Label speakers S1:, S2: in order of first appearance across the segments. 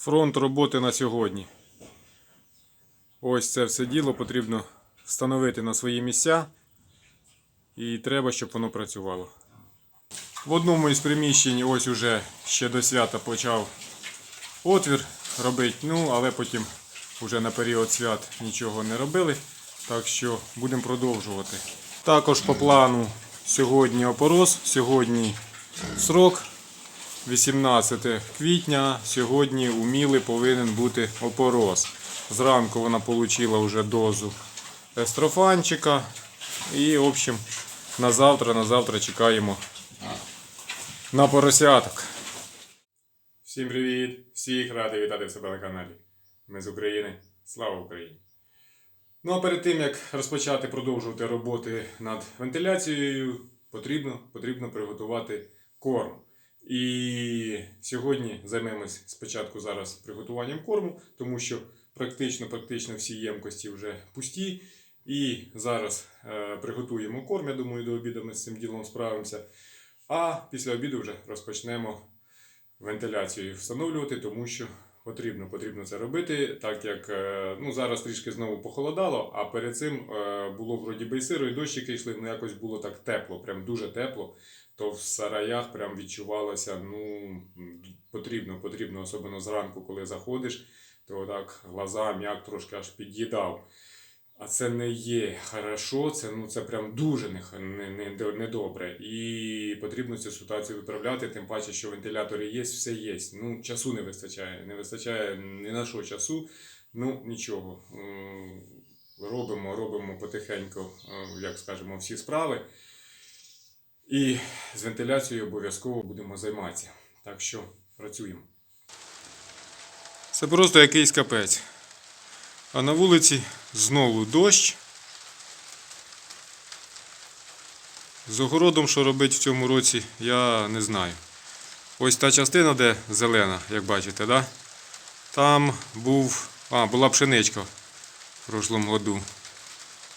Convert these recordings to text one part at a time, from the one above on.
S1: Фронт роботи на сьогодні. Ось це все діло потрібно встановити на свої місця. І треба, щоб воно працювало. В одному із приміщень ось уже ще до свята почав отвір робити, ну але потім вже на період свят нічого не робили. Так що будемо продовжувати. Також по плану сьогодні опорос, сьогодні срок 18 квітня. Сьогодні у Міли повинен бути опорос. Зранку вона отримала вже дозу естрофанчика. І, в общем, на завтра, на завтра чекаємо на поросяток. Всім привіт! Всіх радий вітати в себе на каналі. Ми з України. Слава Україні! Ну а перед тим як розпочати продовжувати роботи над вентиляцією, потрібно, потрібно приготувати корм. І сьогодні займемось спочатку зараз приготуванням корму, тому що практично, практично всі ємкості вже пусті. І зараз е, приготуємо корм. Я думаю, до обіду ми з цим ділом справимося. А після обіду вже розпочнемо вентиляцію встановлювати, тому що потрібно, потрібно це робити, так як е, ну, зараз трішки знову похолодало, а перед цим е, було вроді би і сиро, і дощики йшли, ну якось було так тепло, прям дуже тепло. То в сараях прям відчувалося, ну потрібно, потрібно, особливо зранку, коли заходиш, то так глаза, м'як трошки аж під'їдав. А це не є хорошо, це, ну, це прям дуже не, не, не, недобре. І потрібно цю ситуацію виправляти, тим паче, що вентилятори є, все є. Ну, часу не вистачає. Не вистачає ні на що часу. Ну, нічого. Робимо, робимо потихеньку, е, як скажемо, всі справи. І з вентиляцією обов'язково будемо займатися. Так що працюємо. Це просто якийсь капець. А на вулиці знову дощ. З огородом, що робити в цьому році, я не знаю. Ось та частина, де зелена, як бачите, да? там був, а, була пшеничка в прошлому году.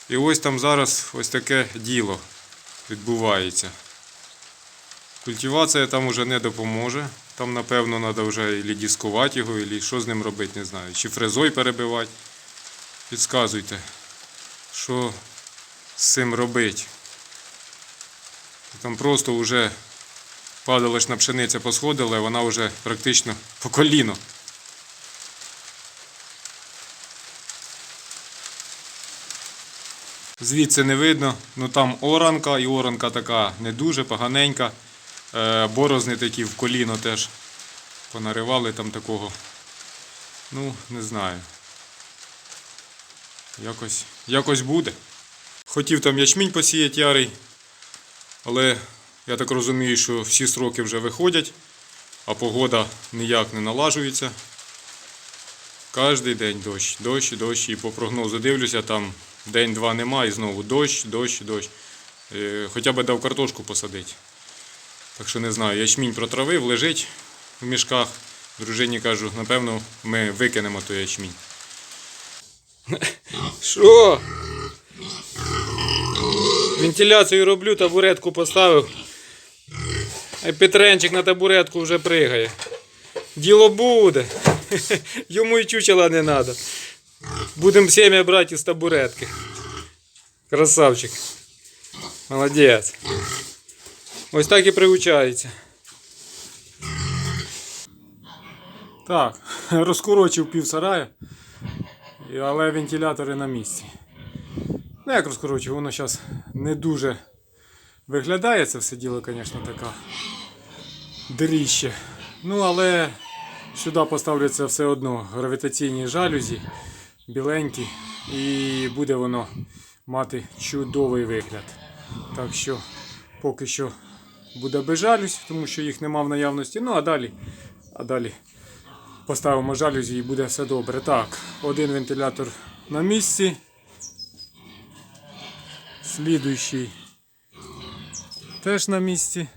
S1: І ось там зараз ось таке діло відбувається. Культивація там уже не допоможе. Там, напевно, треба вже і дискувати його, і що з ним робити, не знаю. Чи фрезой перебивати. Підказуйте, що з цим робити. Там просто вже падалочна пшениця посходила, і вона вже практично по коліно. Звідси не видно, ну там оранка, і оранка така не дуже поганенька. Е, Борозни такі в коліно теж понаривали там такого. Ну, не знаю. Якось, якось буде. Хотів там ячмінь посіяти ярий, але я так розумію, що всі сроки вже виходять, а погода ніяк не налажується. Кожний день дощ, дощ, дощ. І по прогнозу дивлюся, там день-два немає, і знову дощ, дощ, дощ. Е, Хоча б дав картошку посадити. Так що не знаю, ячмінь протравив, лежить в мішках. Дружині кажу, напевно, ми викинемо той ячмінь. Що? Вентиляцію роблю, табуретку поставив. А Петренчик на табуретку вже пригає. Діло буде. Йому і чучела не треба. Будемо сім'я брати з табуретки. Красавчик. Молодець. Ось так і приучається. Так, розкорочив пів сарая. Але вентилятори на місці. Ну як розкорочу, воно зараз не дуже виглядає це все діло, звісно, така дріще. Ну, але сюди поставляться все одно гравітаційні жалюзі, біленькі, і буде воно мати чудовий вигляд. Так що поки що буде без жалюзь, тому що їх нема в наявності. Ну а далі, а далі поставимо жалюзі і буде все добре. Так, один вентилятор на місці. Слідуючий теж на місці.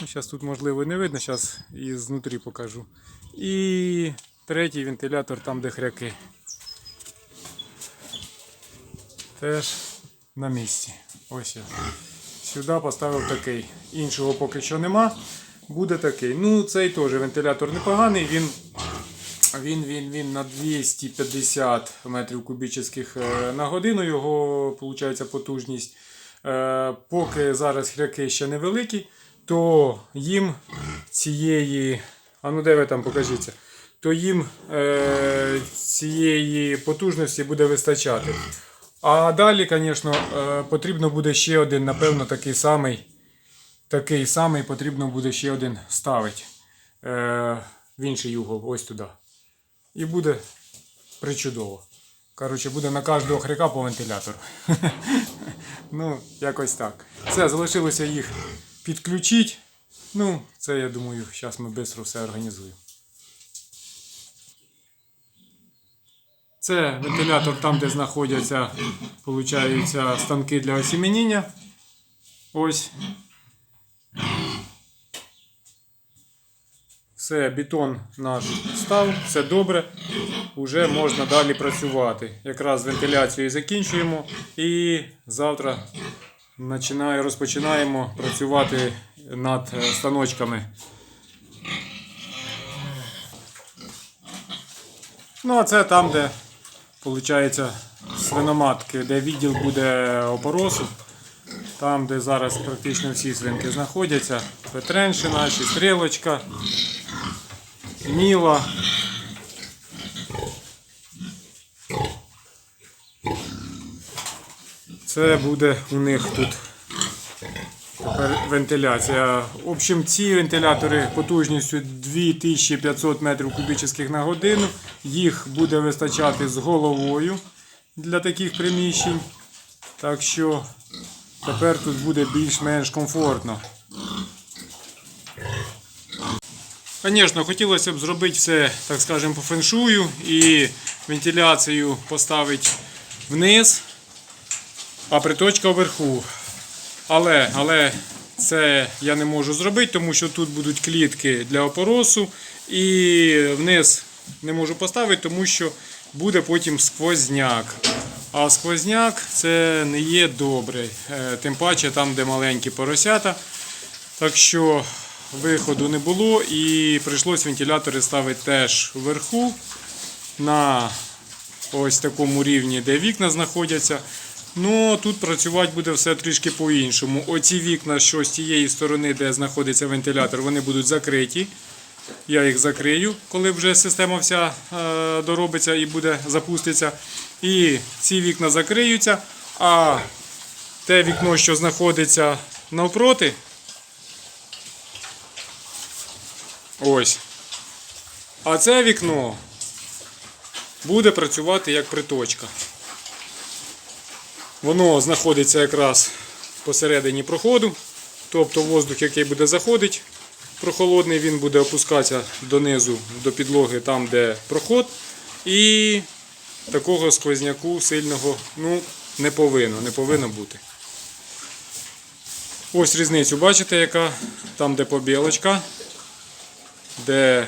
S1: Ну, зараз тут можливо не видно, зараз і знутрі покажу. І третій вентилятор там, де хряки. Теж на місці. Ось я. Сюди поставив такий. Іншого поки що нема. Буде такий. Ну, цей теж вентилятор непоганий, він Він, він, він на 250 метрів кубічних е, на годину його виходить потужність. Е, Поки зараз хряки ще невеликі, то їм цієї. А ну де ви там покажіться? То їм е, цієї потужності буде вистачати. А далі, звісно, е, потрібно буде ще один, напевно, такий самий. Такий самий потрібно буде ще один ставити е, в інший угол, ось туди. І буде причудово. Коротше, буде на кожного хряка по вентилятору. ну, якось так. Все, залишилося їх підключити. Ну, це я думаю, зараз ми швидко все організуємо. Це вентилятор там, де знаходяться, получаються станки для осіменіння. Ось. Все, бетон наш став, все добре. Уже можна далі працювати. Якраз вентиляцію закінчуємо і завтра починає, розпочинаємо працювати над е, станочками. Ну, а це там, де виходить свиноматки, де відділ буде опоросу. Там, де зараз практично всі свинки знаходяться. Петренші наші, стрілочка, Міла. Це буде у них тут вентиляція. В общем, ці вентилятори потужністю 2500 метрів кубічних на годину. Їх буде вистачати з головою для таких приміщень. Так що тепер тут буде більш-менш комфортно. Звісно, хотілося б зробити все, так скажемо, по феншую і вентиляцію поставити вниз, а приточка вверху. Але, але це я не можу зробити, тому що тут будуть клітки для опоросу і вниз не можу поставити, тому що буде потім сквозняк. А сквозняк це не є добре. Е, Тим паче там, де маленькі поросята. Так що виходу не було і прийшлось вентилятори ставити теж вверху на ось такому рівні, де вікна знаходяться. Ну, тут працювати буде все трішки по-іншому. Оці вікна, що з тієї сторони, де знаходиться вентилятор, вони будуть закриті. Я їх закрию, коли вже система вся е, доробиться і буде запуститься. І ці вікна закриються, а те вікно, що знаходиться навпроти, ось. А це вікно буде працювати як приточка. Воно знаходиться якраз посередині проходу. Тобто воздух, який буде заходити, прохолодний, він буде опускатися донизу до підлоги, там, де проход. І такого сквозняку сильного ну, не повинно, не повинно бути. Ось різницю, бачите, яка там, де побілочка, де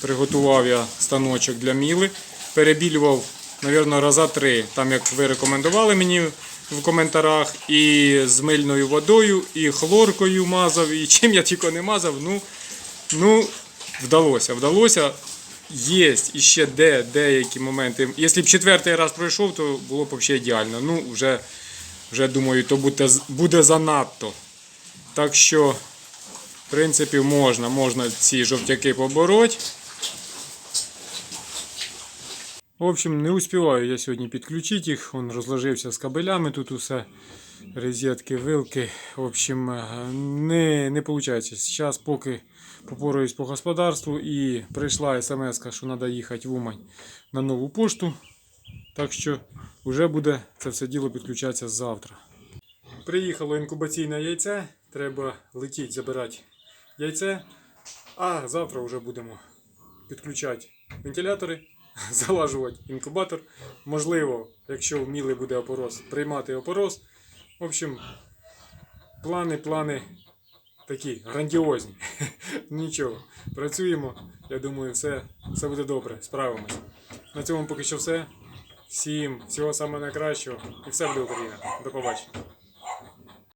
S1: приготував я станочок для міли. Перебілював, мабуть, раза три, там як ви рекомендували мені в коментарях, і з мильною водою, і хлоркою мазав, і чим я тільки не мазав. Ну, ну вдалося. Вдалося. Є іще де деякі моменти. Якщо б четвертий раз пройшов, то було б взагалі ідеально. Ну, вже, вже думаю, то буде, буде занадто. Так що, в принципі, можна, можна ці жовтяки побороти. В общем, не успіваю я сьогодні підключити їх. Он розложився з кабелями, тут усе розетки, вилки. В общем, е, не, не виходить. Зараз поки попораюсь по господарству і прийшла смс, що треба їхати в Умань на нову пошту. Так що вже буде це все діло підключатися завтра. Приїхало інкубаційне яйце, треба летіти забирати яйце. А завтра вже будемо підключати вентилятори, залажувати інкубатор. Можливо, якщо вмілий буде опорос, приймати опорос. В общем, плани, плани такі грандіозні. Нічого, працюємо. Я думаю, все, все буде добре, справимося. На цьому поки що все. Всім всього самого найкращого і все буде Україна. До побачення.